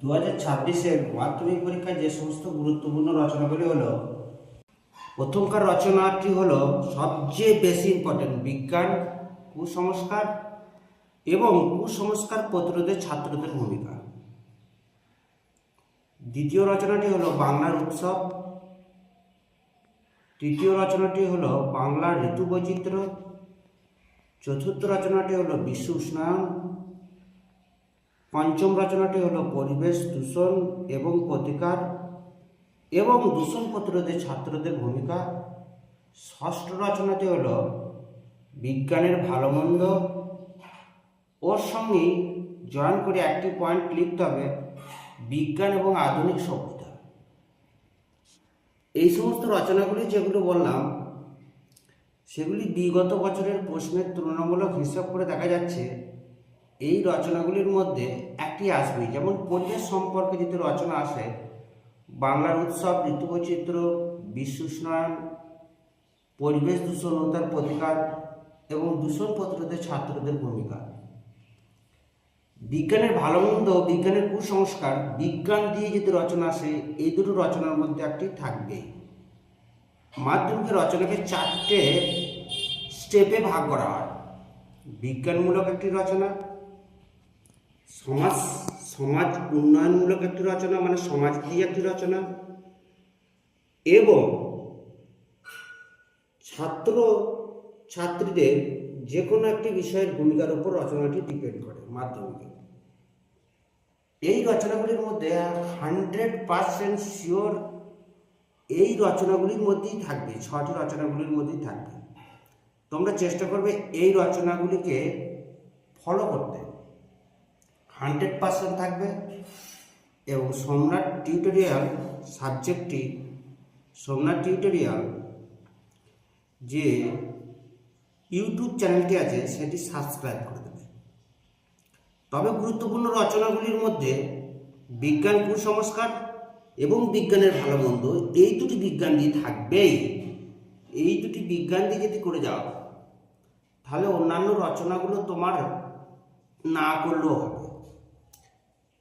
দু হাজার ছাব্বিশের মাধ্যমিক পরীক্ষায় যে সমস্ত গুরুত্বপূর্ণ রচনাগুলি হলো, প্রথমকার রচনাটি হলো সবচেয়ে বেশি ইম্পর্টেন্ট বিজ্ঞান, কুসংস্কার এবং কুসংস্কার প্রতিরোধে ছাত্রদের ভূমিকা। দ্বিতীয় রচনাটি হলো বাংলার উৎসব। তৃতীয় রচনাটি হলো বাংলার ঋতু বৈচিত্র্য চতুর্থ রচনাটি হলো বিশ্ব উষ্ণায়ন। পঞ্চম রচনাটি হলো পরিবেশ, দূষণ এবং প্রতিকার এবং দূষণ প্রতিরোধে ছাত্রদের ভূমিকা। ষষ্ঠ রচনাটি হলো বিজ্ঞানের ভালো মন্দ ওর সঙ্গে জয়েন করে একটি পয়েন্ট লিখতে হবে, বিজ্ঞান এবং আধুনিক সভ্যতা। এই সমস্ত রচনাগুলি যেগুলো বললাম, সেগুলি বিগত বছরের প্রশ্নের তুলনামূলক হিসাব করে দেখা যাচ্ছে, এই রচনাগুলির মধ্যে একটি আসবে। যেমন পরিবেশ সম্পর্কে যদি রচনা আসে, বাংলার উৎসব ঋতুবৈচিত্র্য বিশ্ব উষ্ণায়ন পরিবেশ দূষণ ও তার প্রতিকার এবং দূষণ প্রতিরোধে ছাত্রদের ভূমিকা। বিজ্ঞানের ভালো মন্দ বিজ্ঞানের কুসংস্কার, বিজ্ঞান দিয়ে যদি রচনা আসে, এই দুটো রচনার মধ্যে একটি থাকবেই। মাধ্যমিক রচনাকে চারটে স্টেপে ভাগ করা হয়। বিজ্ঞানমূলক একটি রচনা সমাজ সমাজ উন্নয়নমূলক একটি রচনা মানে সমাজ দিয়ে একটি রচনা। এবং ছাত্র, ছাত্রীদের যে কোনো একটি বিষয়ের ভূমিকার উপর রচনাটি ডিপেন্ড করে, মাধ্যমিকে। এই রচনাগুলির মধ্যে হান্ড্রেড পারসেন্ট শিওর এই রচনাগুলির মধ্যেই থাকবে, ছটি রচনাগুলির মধ্যেই থাকবে। তোমরা চেষ্টা করবে এই রচনাগুলিকে ফলো করতে। হান্ড্রেড পার্সেন্ট থাকবে এবং সোমনাথ টিউটোরিয়াল সাবজেক্টটি, সোমনাথ টিউটোরিয়াল যে ইউটিউব চ্যানেলটি আছে সেটি সাবস্ক্রাইব করে দেবে। তবে গুরুত্বপূর্ণ রচনাগুলির মধ্যে বিজ্ঞান কুসংস্কার এবং বিজ্ঞানের ভালো মন্দ, এই দুটি বিজ্ঞান দিয়ে থাকবেই। এই দুটি বিজ্ঞান দিয়ে যদি করে যাও, তাহলে অন্যান্য রচনাগুলো তোমার না করলেও হবে।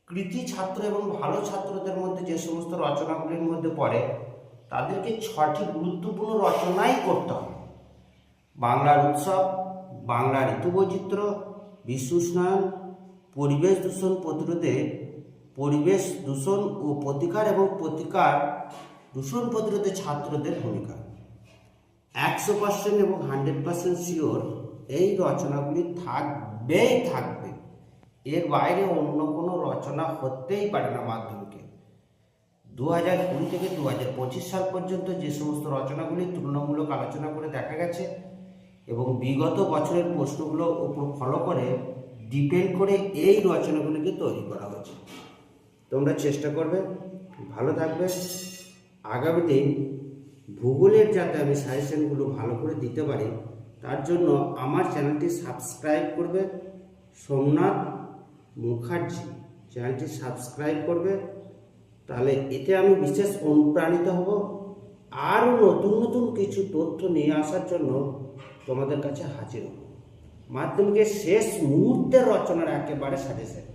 কৃতি ছাত্র এবং ভালো ছাত্রদের মধ্যে যে সমস্ত রচনাগুলির মধ্যে পড়ে, তাদেরকে ছটি গুরুত্বপূর্ণ রচনাই করতে হবে। বাংলার উৎসব, বাংলার ঋতু বৈচিত্র্য বিশ্ব পরিবেশ দূষণ প্রতিরোধে, পরিবেশ দূষণ ও প্রতিকার এবং প্রতিকার দূষণ প্রতিরোধে ছাত্রদের ভূমিকা। একশো পার্সেন্ট এবং হান্ড্রেড পার্সেন্ট শিওর এই রচনাগুলি থাকবেই থাকবে। এর বাইরে অন্য কোনো রচনা হতেই পারে না মাধ্যমিকে। দু হাজার কুড়ি থেকে দু হাজার পঁচিশ সাল পর্যন্ত যে সমস্ত রচনাগুলি তুলনামূলক আলোচনা করে দেখা গেছে এবং বিগত বছরের প্রশ্নগুলো উপর ফলো করে ডিপেন্ড করে এই রচনাগুলিকে তৈরি করা হয়েছে। তোমরা চেষ্টা করবে, ভালো থাকবে। আগামী দিন ভূগোলের যাতে আমি সাজেশনগুলো ভালো করে দিতে পারি, তার জন্য আমার চ্যানেলটি সাবস্ক্রাইব করবে। সোমনাথ মুখার্জি, চ্যানেলটি সাবস্ক্রাইব করবে, তাহলে এতে আমি বিশেষ অনুপ্রাণিত হব। আরও নতুন নতুন কিছু তথ্য নিয়ে আসার জন্য তোমাদের কাছে হাজির হব। মাধ্যমিকের শেষ মুহূর্তের রচনার একেবারে সাজেশন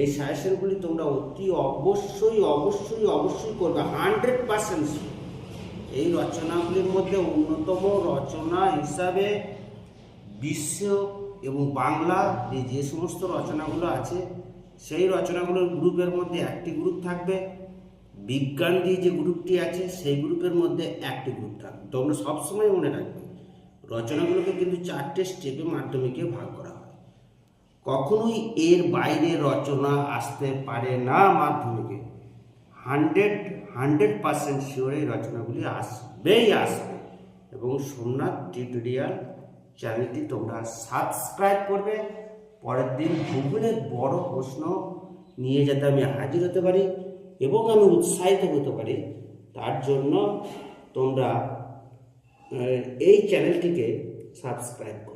এই সাজেশনগুলি তোমরা অতি অবশ্যই অবশ্যই অবশ্যই করবে, হান্ড্রেড পার্সেন্ট এই রচনাগুলির মধ্যে অন্যতম রচনা হিসাবে বিশ্ব এবং বাংলা যে সমস্ত রচনাগুলো আছে, সেই রচনাগুলোর গ্রুপের মধ্যে একটি গ্রুপ থাকবে। বিজ্ঞান দিয়ে যে গ্রুপটি আছে, সেই গ্রুপের মধ্যে একটি গ্রুপ থাকবে। তোমরা সবসময় মনে রাখবে, রচনাগুলোকে কিন্তু চারটে স্টেপে মাধ্যমিকে ভাগ করা হয়। কখনোই এর বাইরে রচনা আসতে পারে না মাধ্যমিকে। হান্ড্রেড হান্ড্রেড পার্সেন্ট শিওর এই রচনাগুলি আসবেই আসবে। এবং সোমনাথ টিউটোরিয়াল চ্যানেলটি তোমরা সাবস্ক্রাইব করবে। পরের দিন ভূগোলের বড় প্রশ্ন নিয়ে যাতে আমি হাজির হতে পারি এবং আমি উৎসাহিত হতে পারি। তার জন্য তোমরা এই চ্যানেলটিকে সাবস্ক্রাইব করো।